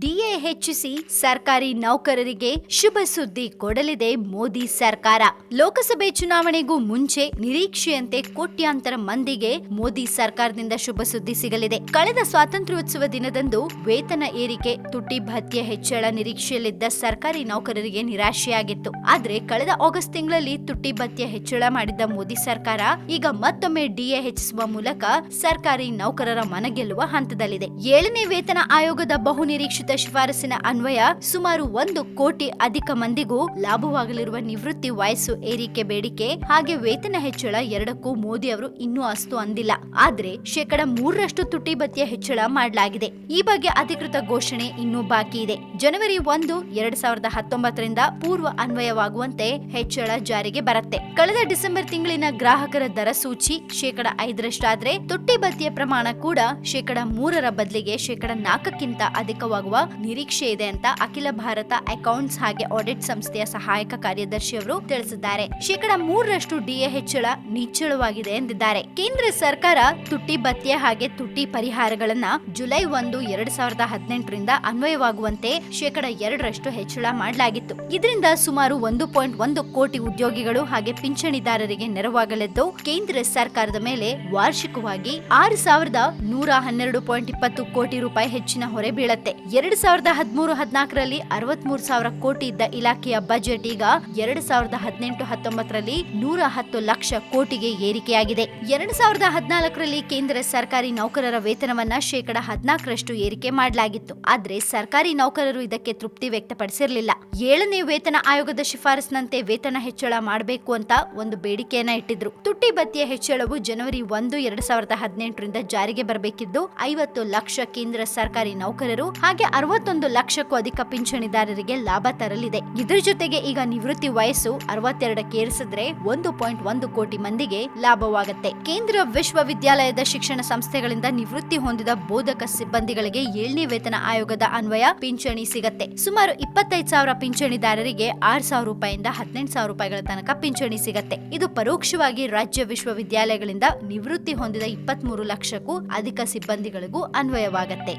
DA ಹೆಚ್ಚಿಸಿ ಸರ್ಕಾರಿ ನೌಕರರಿಗೆ ಶುಭ ಸುದ್ದಿ ಕೊಡಲಿದೆ ಮೋದಿ ಸರ್ಕಾರ. ಲೋಕಸಭೆ ಚುನಾವಣೆಗೂ ಮುಂಚೆ ನಿರೀಕ್ಷೆಯಂತೆ ಕೋಟ್ಯಾಂತರ ಮಂದಿಗೆ ಮೋದಿ ಸರ್ಕಾರದಿಂದ ಶುಭ ಸುದ್ದಿ ಸಿಗಲಿದೆ. ಕಳೆದ ಸ್ವಾತಂತ್ರ್ಯೋತ್ಸವ ದಿನದಂದು ವೇತನ ಏರಿಕೆ ತುಟ್ಟಿ ಭತ್ಯೆ ಹೆಚ್ಚಳ ನಿರೀಕ್ಷೆಯಲ್ಲಿದ್ದ ಸರ್ಕಾರಿ ನೌಕರರಿಗೆ ನಿರಾಶೆಯಾಗಿತ್ತು. ಆದ್ರೆ ಕಳೆದ ಆಗಸ್ಟ್ ತಿಂಗಳಲ್ಲಿ ತುಟ್ಟಿ ಭತ್ಯೆ ಹೆಚ್ಚಳ ಮಾಡಿದ್ದ ಮೋದಿ ಸರ್ಕಾರ ಈಗ ಮತ್ತೊಮ್ಮೆ ಡಿಎ ಹೆಚ್ಚಿಸುವ ಮೂಲಕ ಸರ್ಕಾರಿ ನೌಕರರ ಮನಗೆಲ್ಲುವ ಹಂತದಲ್ಲಿದೆ. ಏಳನೇ ವೇತನ ಆಯೋಗದ ಬಹು ನಿರೀಕ್ಷಿತ ಶಿಫಾರಸಿನ ಅನ್ವಯ ಸುಮಾರು ಒಂದು ಕೋಟಿ ಅಧಿಕ ಮಂದಿಗೂ ಲಾಭವಾಗಲಿರುವ ನಿವೃತ್ತಿ ವಯಸ್ಸು ಏರಿಕೆ ಬೇಡಿಕೆ ಹಾಗೆ ವೇತನ ಹೆಚ್ಚಳ ಎರಡಕ್ಕೂ ಮೋದಿ ಅವರು ಇನ್ನೂ ಅಸ್ತು ಅಂದಿಲ್ಲ. ಆದ್ರೆ ಶೇಕಡ ಮೂರರಷ್ಟು ತುಟಿ ಭತ್ಯೆ ಹೆಚ್ಚಳ ಮಾಡಲಾಗಿದೆ. ಈ ಬಗ್ಗೆ ಅಧಿಕೃತ ಘೋಷಣೆ ಇನ್ನೂ ಬಾಕಿ ಇದೆ. ಜನವರಿ ಒಂದು, ಎರಡ್ ಸಾವಿರದ ಹತ್ತೊಂಬತ್ತರಿಂದ ಪೂರ್ವ ಅನ್ವಯವಾಗುವಂತೆ ಹೆಚ್ಚಳ ಜಾರಿಗೆ ಬರುತ್ತೆ. ಕಳೆದ ಡಿಸೆಂಬರ್ ತಿಂಗಳಿನ ಗ್ರಾಹಕರ ದರ ಸೂಚಿ ಶೇಕಡ ಐದರಷ್ಟಾದ್ರೆ ತುಟ್ಟಿ ಭತ್ಯೆ ಪ್ರಮಾಣ ಕೂಡ ಶೇಕಡ ಮೂರರ ಬದಲಿಗೆ ಶೇಕಡ ನಾಲ್ಕಕ್ಕಿಂತ ಅಧಿಕವಾಗುವ ನಿರೀಕ್ಷೆ ಇದೆ ಅಂತ ಅಖಿಲ ಭಾರತ ಅಕೌಂಟ್ಸ್ ಹಾಗೆ ಆಡಿಟ್ ಸಂಸ್ಥೆಯ ಸಹಾಯಕ ಕಾರ್ಯದರ್ಶಿ ಅವರು ತಿಳಿಸಿದ್ದಾರೆ. ಶೇಕಡ ಮೂರರಷ್ಟು ಡಿಎ ಹೆಚ್ಚಳ ನಿಚ್ಚಳವಾಗಿದೆ ಎಂದಿದ್ದಾರೆ. ಕೇಂದ್ರ ಸರ್ಕಾರ ತುಟ್ಟಿ ಭತ್ಯೆ ಹಾಗೆ ತುಟ್ಟಿ ಪರಿಹಾರಗಳನ್ನ ಜುಲೈ ಒಂದು, ಎರಡ್ ಸಾವಿರದ ಹದಿನೆಂಟರಿಂದ ಅನ್ವಯವಾಗುವಂತೆ ಶೇಕಡ ಎರಡರಷ್ಟು ಹೆಚ್ಚಳ ಮಾಡಲಾಗಿತ್ತು. ಇದರಿಂದ ಸುಮಾರು ಒಂದು ಪಾಯಿಂಟ್ ಒಂದು ಕೋಟಿ ಉದ್ಯೋಗಿಗಳು ಹಾಗೆ ಪಿಂಚಣಿದಾರರಿಗೆ ನೆರವಾಗಲಿದ್ದು, ಕೇಂದ್ರ ಸರ್ಕಾರದ ಮೇಲೆ ವಾರ್ಷಿಕವಾಗಿ ಆರು ಸಾವಿರದ ನೂರ ಹನ್ನೆರಡು ಪಾಯಿಂಟ್ ಇಪ್ಪತ್ತು ಕೋಟಿ ರೂಪಾಯಿ ಹೆಚ್ಚಿನ ಹೊರೆ ಬೀಳತ್ತೆ. ಸಾವಿರದ ಹದಿಮೂರು ಹದಿನಾಲ್ಕರಲ್ಲಿ ಅರವತ್ಮೂರು ಸಾವಿರ ಕೋಟಿ ಇದ್ದ ಇಲಾಖೆಯ ಬಜೆಟ್ ಈಗ ಎರಡ್ ಸಾವಿರದ ಹದಿನೆಂಟು ಹತ್ತೊಂಬತ್ತರಲ್ಲಿ ನೂರ ಹತ್ತು ಲಕ್ಷ ಕೋಟಿಗೆ ಏರಿಕೆಯಾಗಿದೆ. ಎರಡ್ ಸಾವಿರದ ಹದಿನಾಲ್ಕರಲ್ಲಿ ಕೇಂದ್ರ ಸರ್ಕಾರಿ ನೌಕರರ ವೇತನವನ್ನ ಶೇಕಡ ಹದಿನಾಲ್ಕರಷ್ಟು ಏರಿಕೆ ಮಾಡಲಾಗಿತ್ತು. ಆದ್ರೆ ಸರ್ಕಾರಿ ನೌಕರರು ಇದಕ್ಕೆ ತೃಪ್ತಿ ವ್ಯಕ್ತಪಡಿಸಿರಲಿಲ್ಲ. ಏಳನೇ ವೇತನ ಆಯೋಗದ ಶಿಫಾರಸ್ನಂತೆ ವೇತನ ಹೆಚ್ಚಳ ಮಾಡಬೇಕು ಅಂತ ಒಂದು ಬೇಡಿಕೆಯನ್ನ ಇಟ್ಟಿದ್ರು. ತುಟ್ಟಿ ಬತ್ತಿಯ ಹೆಚ್ಚಳವು ಜನವರಿ ಒಂದು, ಎರಡ್ ಸಾವಿರದ ಹದಿನೆಂಟರಿಂದ ಜಾರಿಗೆ ಬರಬೇಕಿದ್ದು ಐವತ್ತು ಲಕ್ಷ ಕೇಂದ್ರ ಸರ್ಕಾರಿ ನೌಕರರು ಹಾಗೆ ಅರವತ್ತೊಂದು ಲಕ್ಷಕ್ಕೂ ಅಧಿಕ ಪಿಂಚಣಿದಾರರಿಗೆ ಲಾಭ ತರಲಿದೆ. ಇದರ ಜೊತೆಗೆ ಈಗ ನಿವೃತ್ತಿ ವಯಸ್ಸು ಅರವತ್ತೆರಡಕ್ಕೆ ಏರಿಸಿದ್ರೆ ಒಂದು ಪಾಯಿಂಟ್ ಒಂದು ಕೋಟಿ ಮಂದಿಗೆ ಲಾಭವಾಗುತ್ತೆ. ಕೇಂದ್ರ ವಿಶ್ವವಿದ್ಯಾಲಯದ ಶಿಕ್ಷಣ ಸಂಸ್ಥೆಗಳಿಂದ ನಿವೃತ್ತಿ ಹೊಂದಿದ ಬೋಧಕ ಸಿಬ್ಬಂದಿಗಳಿಗೆ ಏಳನೇ ವೇತನ ಆಯೋಗದ ಅನ್ವಯ ಪಿಂಚಣಿ ಸಿಗತ್ತೆ. ಸುಮಾರು ಇಪ್ಪತ್ತೈದು ಸಾವಿರ ಪಿಂಚಣಿದಾರರಿಗೆ ಆರ್ ಸಾವಿರ ರೂಪಾಯಿಂದ ಹದಿನೆಂಟು ಸಾವಿರ ರೂಪಾಯಿಗಳ ತನಕ ಪಿಂಚಣಿ ಸಿಗತ್ತೆ. ಇದು ಪರೋಕ್ಷವಾಗಿ ರಾಜ್ಯ ವಿಶ್ವವಿದ್ಯಾಲಯಗಳಿಂದ ನಿವೃತ್ತಿ ಹೊಂದಿದ ಇಪ್ಪತ್ಮೂರು ಲಕ್ಷಕ್ಕೂ ಅಧಿಕ ಸಿಬ್ಬಂದಿಗಳಿಗೂ ಅನ್ವಯವಾಗತ್ತೆ.